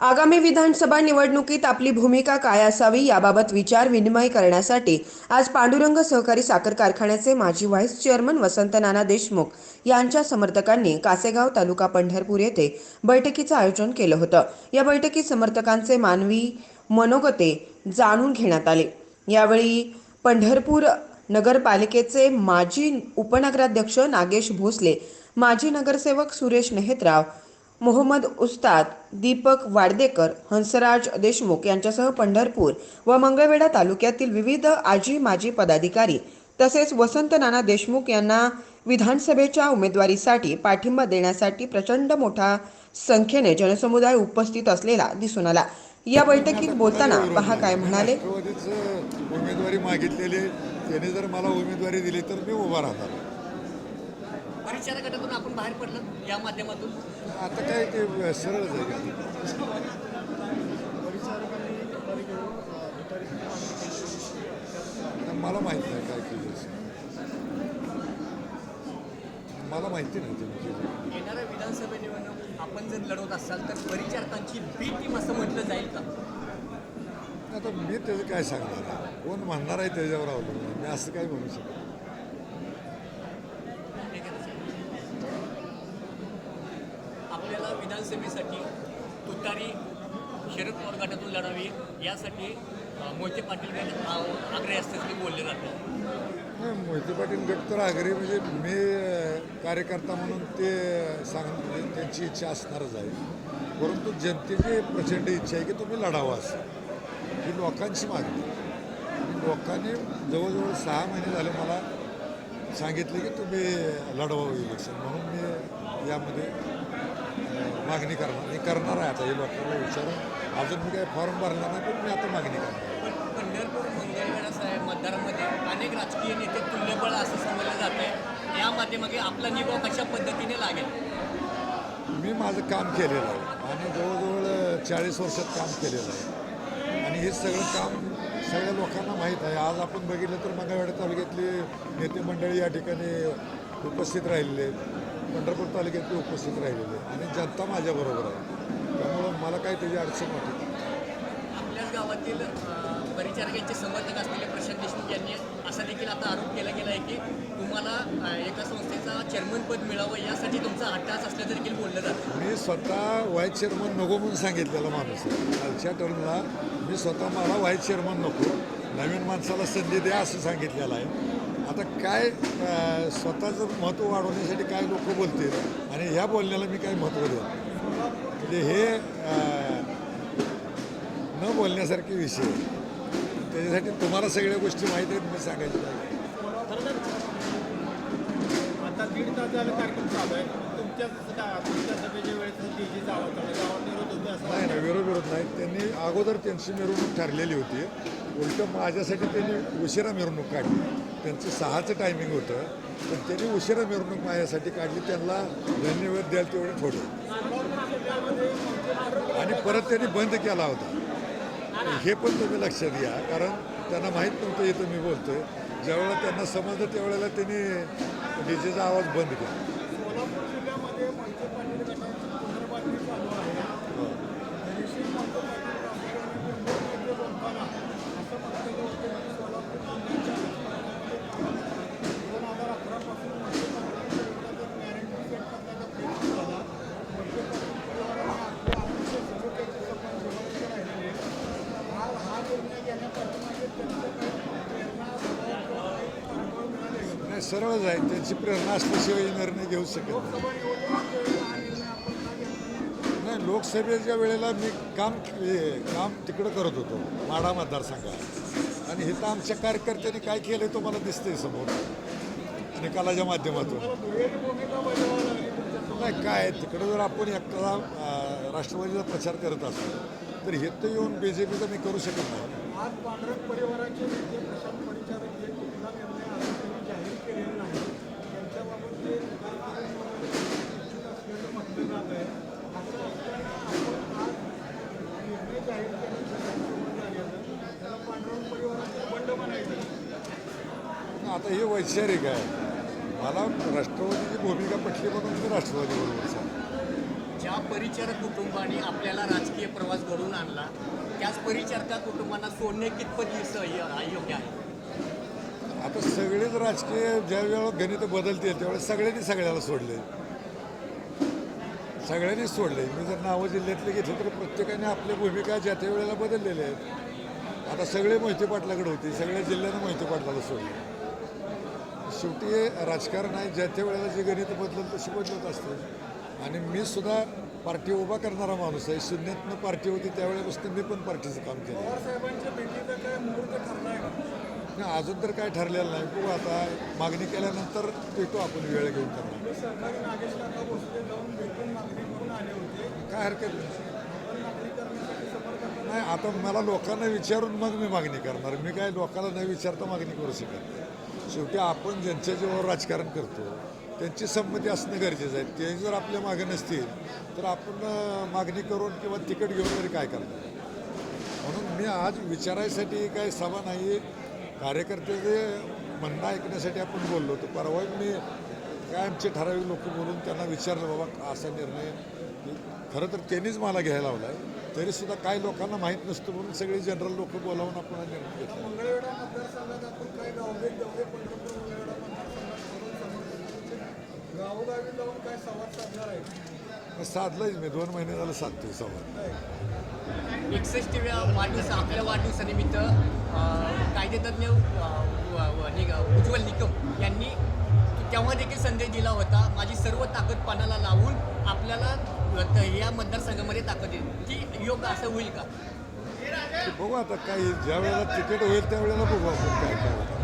आगामी विधानसभा निवडणुकीत आपली भूमिका काय असावी याबाबत विचार विनिमय करण्यासाठी आज पांडुरंग सहकारी साखर कारखान्याचे माजी व्हाईस चेअरमन वसंत नाना देशमुख यांच्या समर्थकांनी कासेगाव तालुका पंढरपूर येथे बैठकीचं आयोजन केलं होतं. या बैठकीत समर्थकांचे मानवी मनोगते जाणून घेण्यात आले. यावेळी पंढरपूर नगरपालिकेचे माजी उपनगराध्यक्ष नागेश भोसले माजी नगरसेवक सुरेश नेहेतराव मोहम्मद उस्ताद दीपक वाडदेकर हंसराज देशमुख यांच्यासह पंढरपूर व मंगळवेढा तालुक्यातील विविध आजी माजी पदाधिकारी तसेच वसंत नाना देशमुख यांना विधानसभेच्या उमेदवारीसाठी पाठिंबा देण्यासाठी प्रचंड मोठा संख्येने जनसमुदाय उपस्थित असलेला दिसून आला. या बैठकीत बोलताना पहा काय म्हणाले. उमेदवारी मागितलेली त्याने जर मला उमेदवारी दिली तर मी उभा राहणार. परिचार गटातून आपण बाहेर पडलं या माध्यमातून. आता काय ते का? आता मला माहीत नाही काय केलं. मला माहिती नाही येणाऱ्या विधानसभा निवडणूक आपण जर लढवत असाल तर परिचारकांची बी टीम असं म्हटलं जाईल का? आता मी त्याचं काय सांगणार कोण म्हणणार आहे त्याच्यावर अवलंबून. मी असं काय म्हणू शकतो आपल्याला विधानसभेसाठी तुतारी शरद पवार गटातून लढावी यासाठी मोहिते पाटील हे, असल्याचं बोलले जातं नाही, मोहिते पाटील गट तर आग्रही म्हणजे मी कार्यकर्ता म्हणून ते सांग त्यांची इच्छा असणारच आहे. परंतु जनतेची प्रचंड इच्छा आहे की तुम्ही लढावा असं. ही लोकांची मागणी लोकांनी जवळजवळ सहा महिने झाले मला सांगितले की तुम्ही लढवा हो इलेक्शन म्हणून मी यामध्ये मागणी करणार. मी करणार आहे आता हे लोकांना विचारून. अजून मी काही फॉर्म भरला नाही पण मी आता मागणी करणार पण पंढरपूर मंगळवेढा साहेब मतदारामध्ये अनेक राजकीय नेते तुल्यबळ असं समजलं जात आहे. या माध्यमागे आपला निभाव कशा पद्धतीने लागेल? मी माझं काम केलेलं आहे आणि जवळजवळ चाळीस वर्षात काम केलेलं आहे. आणि हे सगळं काम सगळ्या लोकांना माहीत आहे. आज आपण बघितलं तर मंगळवेढा तालुक्यातली नेते मंडळी या ठिकाणी उपस्थित राहिलेले आहेत. पंढरपूर तालुक्यातले उपस्थित राहिलेले आणि जनता माझ्याबरोबर आहे. त्यामुळं मला काही त्याची अडचण वाटत. आपल्याच गावातील परिचारकांचे समर्थक असलेले प्रशांत देशमुख यांनी असा देखील आता आरोप केला गेला आहे की तुम्हाला एका संस्थेचा चेअरमन पद मिळावं यासाठी तुमचा हट्टास असल्याचं देखील बोललं जातं. मी स्वतः व्हाईस चेअरमन नको म्हणून सांगितलेला माणूस कालच्या टर्मला मी स्वतः मला व्हाईस चेअरमन नको. नवीन माणसाला संधी द्या असं सांगितलेलं आहे. आता काय स्वतःचं महत्त्व वाढवण्यासाठी काय लोक बोलतील आणि ह्या बोलण्याला मी काय महत्त्व देतो म्हणजे हे न बोलण्यासारखे विषय. त्याच्यासाठी तुम्हाला सगळ्या गोष्टी माहीत आहेत मी सांगायची आता दीड तास झालं कार्यक्रम चालू आहे. तुमच्या तुमच्या सभेच्या वेळेस नाही नाही विरोध विरोध नाही. अगोदर त्यांची मिरवणूक ठरलेली होती. उलट माझ्यासाठी त्यांनी उशिरा मिरवणूक काढली. त्यांचं सहाचं टायमिंग होतं. पण त्यांनी उशिरा मिरवणूक माझ्यासाठी काढली. त्यांना धन्यवाद द्याल तेवढे थोडे. आणि परत त्यांनी बंद केला होता. हे पण तुम्ही लक्षात घ्या. कारण त्यांना माहीत नव्हतं येतं मी बोलतोय. ज्यावेळेला त्यांना समजलं त्यावेळेला त्यांनी डीजेचा आवाज बंद केला सोलापूर जिल्ह्यामध्ये मोहिते पाटील गटाची पुनर्बांधणी चालू आहे ऋषी मोहिते पाटील राष्ट्रवादी बोलताना असं वक्तव्य होतं की सोलापूर जिल्ह्याच्या दोन हजार अकरापासून मोहिते पाटलांच्या विरोधात मॅरेंटी सेट करण्याचा प्रयत्न झाला मोहिते पाटील परिवाराने आपल्या आयुष्य सुरू केल्याचं पण जिवंत राहिलेले आज हा निर्णय घेण्यापाठीमागे त्यांचं काही प्रेरणा स्वभाव किंवा काही पाठबळ मिळाले नाही सरळच आहे त्यांची प्रेरणा असल्याशिवाय निर्णय घेऊ शकत नाही. लोकसभेच्या वेळेला मी काम काम तिकडं करत होतो माढा मतदारसंघात. आणि इथं आमच्या कार्यकर्त्यांनी काय केलं तो मला दिसतंय समोर. निकालाच्या माध्यमातून. नाही काय तिकडं जर आपण एकटा राष्ट्रवादीचा प्रचार करत असतो तर हे तर येऊन बी जे पीचा मी करू शकत नाही आज पांढरक परिवाराचे नेते प्रशांत परिचारक जे कुठला निर्णय अजून त्यांनी जाहीर केलेला नाही त्यांच्याबाबत जे इच्छुक असल्याचं म्हटलं जात आहे असं असताना आपण आज निर्णय जाहीर केल्याचं त्याला पांढरक परिवाराचं बंड म्हणायचं आता हे वैचारिक आहे. मला राष्ट्रवादीची भूमिका पटली म्हणून मी राष्ट्रवादी बरोबर ज्या परिचारक कुटुंबाने आपल्याला राजकीय प्रवास घडवून आणला त्याच परिचारका कुटुंबांना सोडणे कितपत य- योग्य आहे? आता सगळेच राजकीय ज्या वेळेला गणित बदलते त्यावेळेस सगळ्यांनी सगळ्याला सोडले. सगळ्यांनीच सोडले मी जर नावं जिल्ह्यातले घेतले तर प्रत्येकाने आपल्या भूमिका ज्या त्या वेळेला बदललेल्या आहेत. आता सगळे मोहिते पाटलाकडे होते. सगळ्या जिल्ह्यानं मोहिते पाटलाला सोडले. शेवटी हे राजकारण आहे. ज्या त्या वेळेला जे गणित बदलत तशी बदलत असते. आणि मी सुद्धा पार्टी उभा करणारा माणूस आहे. शून्यातनं पार्टी होती त्यावेळेपासून मी पण पार्टीचं काम केलं. नाही अजून तर काय ठरलेलं नाही. बघू आता मागणी केल्यानंतर भेटू आपण वेळ घेऊन काय हरकत नाही. नाही आता मला लोकांना विचारून मग मी मागणी करणार. मी काय लोकांना न विचारता मागणी करू शकत नाही. शेवटी आपण ज्यांच्या जीवावर राजकारण करतो त्यांची संमती असणं गरजेचं आहे. ते जर आपल्या मागे नसतील तर आपण मागणी करून किंवा तिकीट घेऊन तरी काय करणार? म्हणून मी आज विचारायसाठी काय सभा नाही. कार्यकर्त्याचे म्हणणं ऐकण्यासाठी आपण बोललो होतो. परवा मी काय आमचे ठराविक लोक बोलून त्यांना विचारलं बाबा असा निर्णय खरं तर त्यांनीच मला घ्यायला लावला आहे तरीसुद्धा काही लोकांना माहीत नसतं म्हणून सगळे जनरल लोक बोलावून आपण हा निर्णय घेतला. साधलंच मी. दोन महिने झालं साधतोय संवाद एकसष्टीव्या वाढदिवस आपल्या वाढदिवसानिमित्त कायदेतज्ञ उज्ज्वल निकम यांनी तेव्हा देखील संदेश दिला होता माझी सर्व ताकद पानाला लावून आपल्याला या मतदारसंघामध्ये ताकद येईल ती योग्य असं होईल का? बघू आता काही ज्या वेळेला तिकीट होईल त्या वेळेला बघू आपण काय काय.